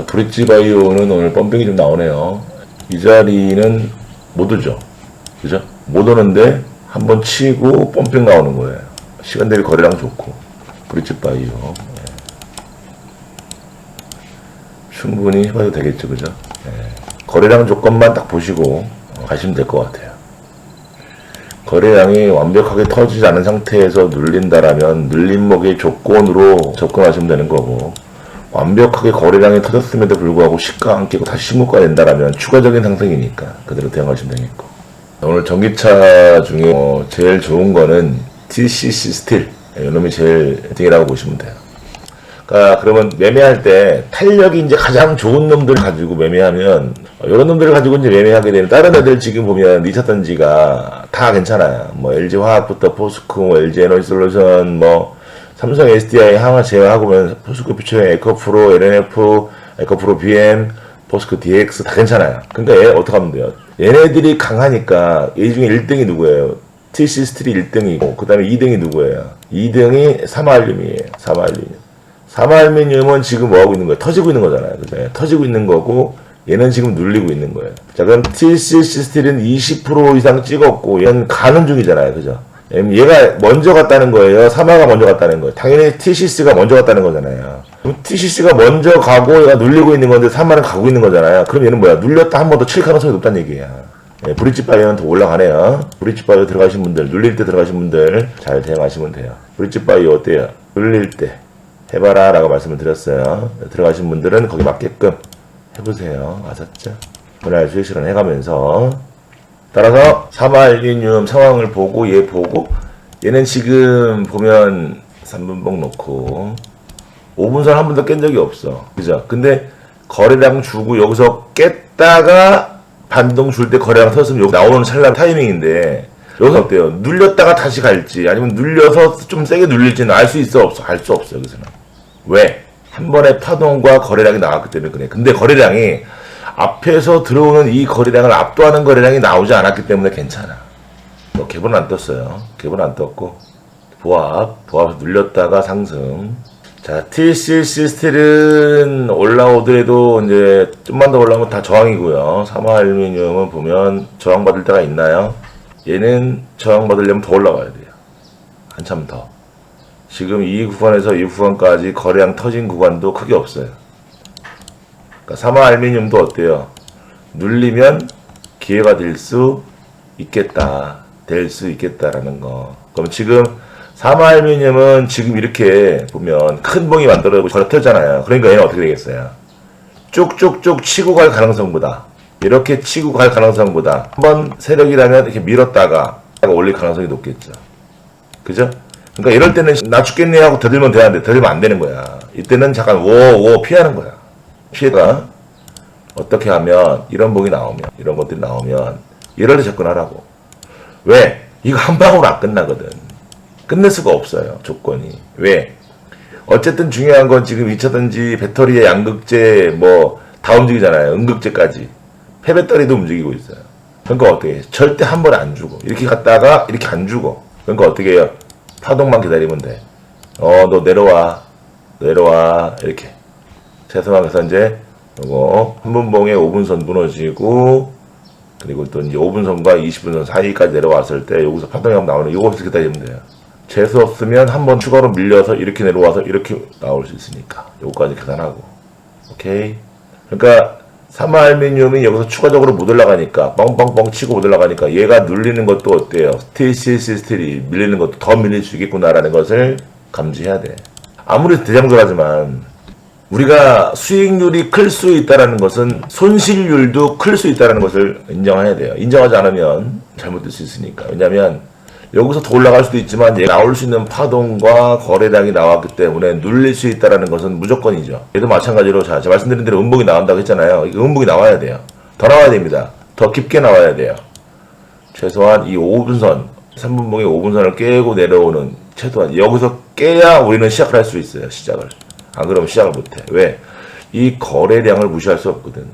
자, 브릿지 바이오는 오늘 펌핑이 좀 나오네요. 이 자리는 못 오죠. 그죠? 못 오는데 한번 치고 펌핑 나오는 거예요. 시간 대비 거래량 좋고. 브릿지 바이오. 예. 충분히 해봐도 되겠죠. 그죠? 예. 거래량 조건만 딱 보시고 어, 가시면 될 것 같아요. 거래량이 완벽하게 터지지 않은 상태에서 눌린다라면 눌림목의 조건으로 접근하시면 되는 거고 완벽하게 거래량이 터졌음에도 불구하고 시가 안 깨고 다시 신고가 된다라면 추가적인 상승이니까 그대로 대응하시면 되겠고 오늘 전기차 중에 어, 제일 좋은 거는 TCC 스틸 이놈이 제일 등이라고 보시면 돼요. 그러니까 그러면 매매할 때 탄력이 이제 가장 좋은 놈들 가지고 매매하면 어, 이런 놈들을 가지고 이제 매매하게 되는 다른 애들 지금 보면 니차던지가 다 괜찮아요. 뭐 LG 화학부터 포스코, 뭐 LG 에너지솔루션, 뭐 삼성 SDI 항화 제외하고는 포스코 퓨처의 에코 프로, LNF, 에코 프로 BM, 포스코 DX 다 괜찮아요. 그러니까 얘 어떻게 하면 돼요? 얘네들이 강하니까 얘 중에 1등이 누구예요? TC 스틸이 1등이고 그 다음에 2등이 누구예요? 2등이 사마알륨이에요. 사마알륨. 사마알루미늄은 지금 뭐 하고 있는 거예요? 터지고 있는 거잖아요. 그죠? 터지고 있는 거고 얘는 지금 눌리고 있는 거예요. 자, 그럼 TCC 스틸은 20% 이상 찍었고 얘는 가는 중이잖아요. 그죠? 음, 얘가 먼저 갔다는 거예요. 사마가 먼저 갔다는 거예요. 당연히 TCC가 먼저 갔다는 거잖아요. 그럼 TCC가 먼저 가고 얘가 눌리고 있는 건데 사마는 가고 있는 거잖아요. 그럼 얘는 뭐야? 눌렸다 한 번 더 칠 가능성이 높다는 얘기야. 예, 브릿지 바이오는 더 올라가네요. 브릿지 바이오 들어가신 분들, 눌릴 때 들어가신 분들 잘 대응하시면 돼요. 브릿지 바이오 어때요? 눌릴 때 해봐라 라고 말씀을 드렸어요. 들어가신 분들은 거기 맞게끔 해보세요. 아셨죠? 그날 수익 실현 해가면서 따라서 사마알리늄 상황을 보고 얘 보고 얘는 지금 보면 3분봉 놓고 5분선 한 번도 깬 적이 없어. 그죠? 근데 거래량 주고 여기서 깼다가 반동 줄 때 거래량 터졌으면 여기 나오는 찰나 타이밍인데 여기서 어때요? 눌렸다가 다시 갈지 아니면 눌려서 좀 세게 눌릴지는 알 수 있어 없어? 알 수 없어 여기서는. 왜? 한 번에 파동과 거래량이 나왔기 때문에 그래. 근데 거래량이 앞에서 들어오는 이 거래량을 압도하는 거래량이 나오지 않았기 때문에 괜찮아. 뭐 갭은 안 떴어요. 갭은 안 떴고 보합, 보합 눌렸다가 상승. 자, TCC 스틸은 올라오더라도 이제 좀만 더 올라오면 다 저항이고요. 사마알루미늄은 보면 저항 받을 때가 있나요? 얘는 저항 받으려면 더 올라가야 돼요. 한참 더. 지금 이 구간에서 이 구간까지 거래량 터진 구간도 크게 없어요. 그러니까 사마 알미늄도 어때요? 눌리면 기회가 될 수 있겠다. 될 수 있겠다라는 거. 그럼 지금 사마 알미늄은 지금 이렇게 보면 큰 봉이 만들어지고 걸어뜨잖아요. 그러니까 얘는 어떻게 되겠어요? 쭉쭉쭉 치고 갈 가능성보다 이렇게 치고 갈 가능성보다 한번 세력이라면 이렇게 밀었다가 올릴 가능성이 높겠죠. 그죠? 그러니까 이럴 때는 나 죽겠네 하고 더들면 되는데 더들면 안 되는 거야. 이때는 잠깐 오오 피하는 거야. 피해가 어떻게 하면 이런 복이 나오면 이런 것들이 나오면 때 접근하라고. 왜? 이거 한 방으로 안 끝나거든. 끝낼 수가 없어요. 조건이. 왜? 어쨌든 중요한 건 지금 2차든지 배터리의 양극재 뭐 다 움직이잖아요. 음극재까지. 폐배터리도 움직이고 있어요. 그러니까 어떻게 해? 절대 한 번에 안 주고 이렇게 갔다가 이렇게 안 주고 그러니까 어떻게 해요? 파동만 기다리면 돼. 어, 너 내려와. 내려와. 이렇게. 최소한에서 이제, 요거, 한분봉에 5분선 무너지고, 그리고 또 이제 5분선과 20분선 사이까지 내려왔을 때, 여기서 한번 나오는, 요거부터 기다리면 돼요. 재수 없으면 한 번 추가로 밀려서 이렇게 내려와서 이렇게 나올 수 있으니까. 요거까지 계산하고. 오케이? 그러니까, 사마알미늄이 여기서 추가적으로 못 올라가니까 뻥뻥뻥 치고 못 올라가니까 얘가 눌리는 것도 어때요? TCC 스틸이 밀리는 것도 더 밀릴 수 있겠구나라는 것을 감지해야 돼. 아무리 대장조라지만 우리가 수익률이 클 수 있다라는 것은 손실률도 클 수 있다라는 것을 인정해야 돼요. 인정하지 않으면 잘못될 수 있으니까. 왜냐하면 여기서 더 올라갈 수도 있지만 얘 나올 수 있는 파동과 거래량이 나왔기 때문에 눌릴 수 있다라는 것은 무조건이죠. 얘도 마찬가지로 자, 제가 말씀드린 대로 음봉이 나온다고 했잖아요. 이 음봉이 나와야 돼요. 더 나와야 됩니다. 더 깊게 나와야 돼요. 최소한 이 5분선, 3분봉의 5분선을 깨고 내려오는 최소한 여기서 깨야 우리는 시작을 할 수 있어요. 시작을. 안 그러면 시작을 못해. 왜? 이 거래량을 무시할 수 없거든.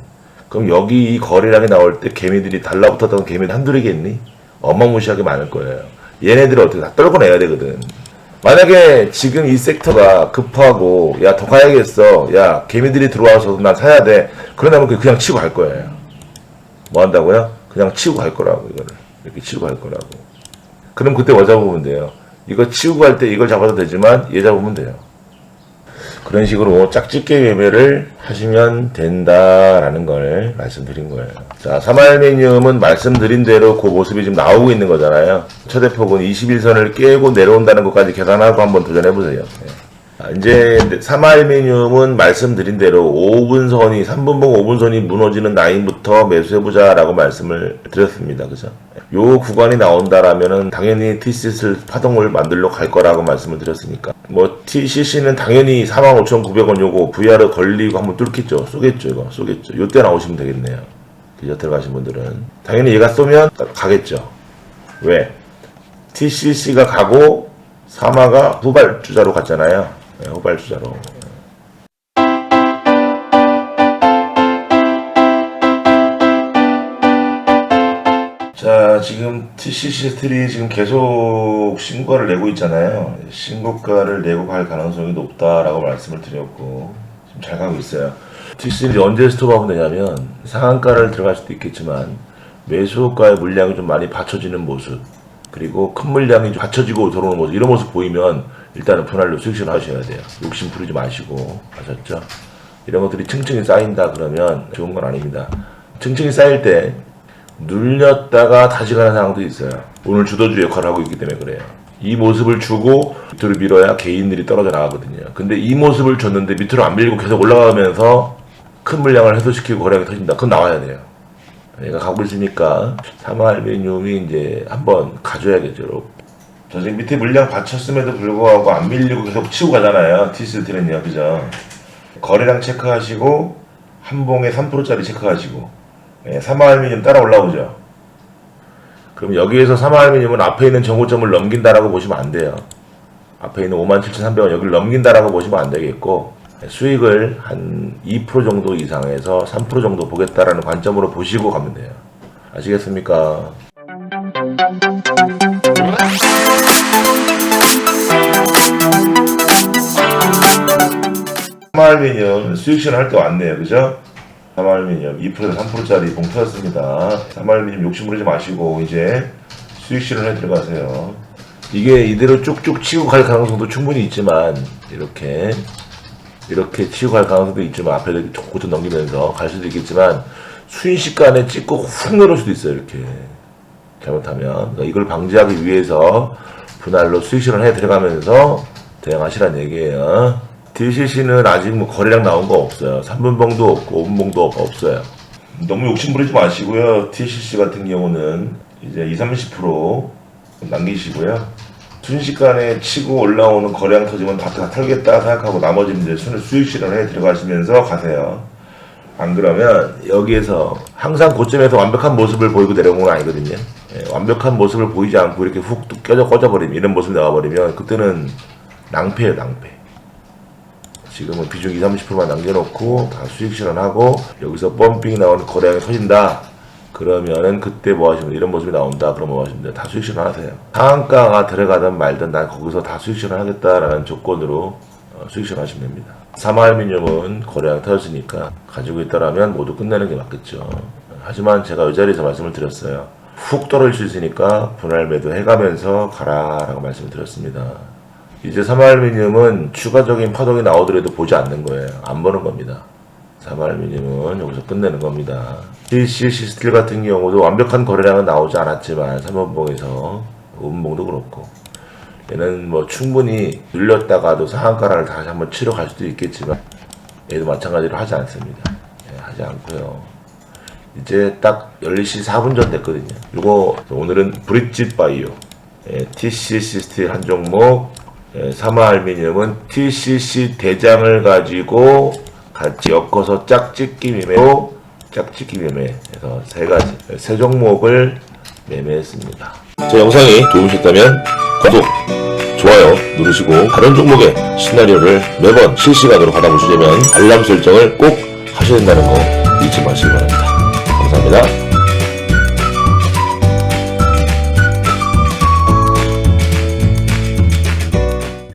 그럼 여기 이 거래량이 나올 때 개미들이 달라붙었던 개미들 한둘이 겠니? 어마무시하게 많을 거예요. 얘네들을 어떻게 다 떨궈내야 되거든. 만약에 지금 이 섹터가 급하고 야 더 가야겠어 야 개미들이 들어와서 난 사야 돼 그러다면 그 그냥 치고 갈 거예요 뭐 한다고요? 그냥 치고 갈 거라고 이거를 이렇게 치고 갈 거라고 그럼 그때 뭐 잡으면 돼요 이거 치고 갈 때 이걸 잡아도 되지만 얘 잡으면 돼요 그런 식으로 짝짓기 매매를 하시면 된다라는 걸 말씀드린 거예요. 자, 사말메니움은 말씀드린 대로 그 모습이 지금 나오고 있는 거잖아요. 최대폭은 21선을 깨고 내려온다는 것까지 계산하고 한번 도전해보세요. 예. 아, 이제 사말메니움은 말씀드린 대로 5분선이, 3분봉 5분선이 무너지는 라인부터 매수해보자라고 말씀을 드렸습니다. 그죠? 요 구간이 나온다라면은 당연히 TCS를 파동을 만들러 갈 거라고 말씀을 드렸으니까. 뭐 TCC는 당연히 45,900원 요거 VR 걸리고 한번 뚫겠죠. 쏘겠죠, 이거. 쏘겠죠. 요때 나오시면 되겠네요. 기자 들어가신 분들은. 당연히 얘가 쏘면 가겠죠. 왜? TCC가 가고 사마가 후발주자로 갔잖아요. 네, 후발주자로. 자, 지금 TCC 스틸이 지금 계속 신고가를 내고 있잖아요. 신고가를 내고 갈 가능성이 높다라고 말씀을 드렸고, 지금 잘 가고 있어요. TCC는 언제 스톱하면 되냐면, 상한가를 들어갈 수도 있겠지만, 매수가의 물량이 좀 많이 받쳐지는 모습, 그리고 큰 물량이 좀 받쳐지고 들어오는 모습, 이런 모습 보이면, 일단은 분할로 수익실 하셔야 돼요. 욕심 부리지 마시고, 아셨죠? 이런 것들이 층층이 쌓인다 그러면 좋은 건 아닙니다. 층층이 쌓일 때, 눌렸다가 다시 가는 상황도 있어요. 오늘 주도주 역할을 하고 있기 때문에 그래요. 이 모습을 주고 밑으로 밀어야 개인들이 떨어져 나가거든요. 근데 이 모습을 줬는데 밑으로 안 밀고 계속 올라가면서 큰 물량을 해소시키고 거래가 터진다. 그건 나와야 돼요. 얘가 가고 있으니까 사마알베늄이 이제 한번 가져야겠죠. 저 지금 밑에 물량 받쳤음에도 불구하고 안 밀리고 계속 치고 가잖아요. 티스트는요. 그죠? 거래량 체크하시고 한 봉에 3%짜리 체크하시고 예, 사마알미늄 따라 올라오죠. 그럼 여기에서 사마알미늄은 앞에 있는 정고점을 넘긴다라고 보시면 안 돼요. 앞에 있는 57,300원 여기를 넘긴다라고 보시면 안 되겠고 예, 수익을 한 2% 정도 이상에서 3% 정도 보겠다라는 관점으로 보시고 가면 돼요. 아시겠습니까? 사마알미늄 수익 실현 할때 왔네요. 그죠? 사마알미늄 2%에서 3%짜리 봉 터졌습니다. 사마알미늄 욕심 부리지 마시고 이제 수익 실현에 들어가세요. 이게 이대로 쭉쭉 치고 갈 가능성도 충분히 있지만 이렇게 이렇게 치고 갈 가능성도 있지만 앞에 고점 넘기면서 갈 수도 있겠지만 순식간에 찍고 훅 내려올 수도 있어요. 이렇게 잘못하면 그러니까 이걸 방지하기 위해서 분할로 수익 실현해 들어가면서 대응하시라는 얘기예요. DCC는 아직 뭐 거래량 나온 거 없어요. 3분봉도 없고 5분봉도 없어요. 너무 욕심 부리지 마시고요. TCC 같은 경우는 이제 20, 30% 남기시고요. 순식간에 치고 올라오는 거래량 터지면 다, 다 털겠다 생각하고 나머지는 이제 순 수익 실현해 들어가시면서 가세요. 안 그러면 여기에서 항상 고점에서 완벽한 모습을 보이고 내려오는 건 아니거든요. 예, 완벽한 모습을 보이지 않고 이렇게 훅뚝 껴져 꺼져버리면 이런 모습이 나와버리면 그때는 낭패예요 낭패. 지금은 비중 20, 30%만 남겨놓고 다 수익 실현하고 여기서 펌핑이 나오는 거래량이 터진다. 그러면은 그때 뭐 하시면 이런 모습이 나온다. 그러면 뭐 하시면? 다 수익 실현 하세요. 상한가가 들어가든 말든 난 거기서 다 수익 실현 하겠다라는 조건으로 어, 수익 실현하시면 됩니다. 사마알미늄은 거래량 터졌으니까 가지고 있다라면 모두 끝내는 게 맞겠죠. 하지만 제가 이 자리에서 말씀을 드렸어요. 훅 떨어질 수 있으니까 분할 매도 해가면서 가라라고 말씀을 드렸습니다. 이제 사마알미늄은 추가적인 파동이 나오더라도 보지 않는 거예요. 안 보는 겁니다. 사마알미늄은 여기서 끝내는 겁니다. CCC 스틸 같은 경우도 완벽한 거래량은 나오지 않았지만 3번봉에서 5분봉도 그렇고 얘는 뭐 충분히 눌렸다가도 상한가를 다시 한번 치러 갈 수도 있겠지만 얘도 마찬가지로 하지 않습니다. 예, 하지 않고요. 이제 딱 10시 4분 전 됐거든요. 이거 오늘은 브릿짓 바이오 예, TCC 스틸 한 종목 예, 사마 알미늄은 TCC 대장을 가지고 같이 엮어서 짝짓기 매매로 짝짓기 매매해서 세 가지 세 종목을 매매했습니다. 제 영상이 도움이셨다면 구독, 좋아요 누르시고 다른 종목의 시나리오를 매번 실시간으로 받아보시려면 알람 설정을 꼭 하셔야 된다는 거 잊지 마시기 바랍니다. 감사합니다.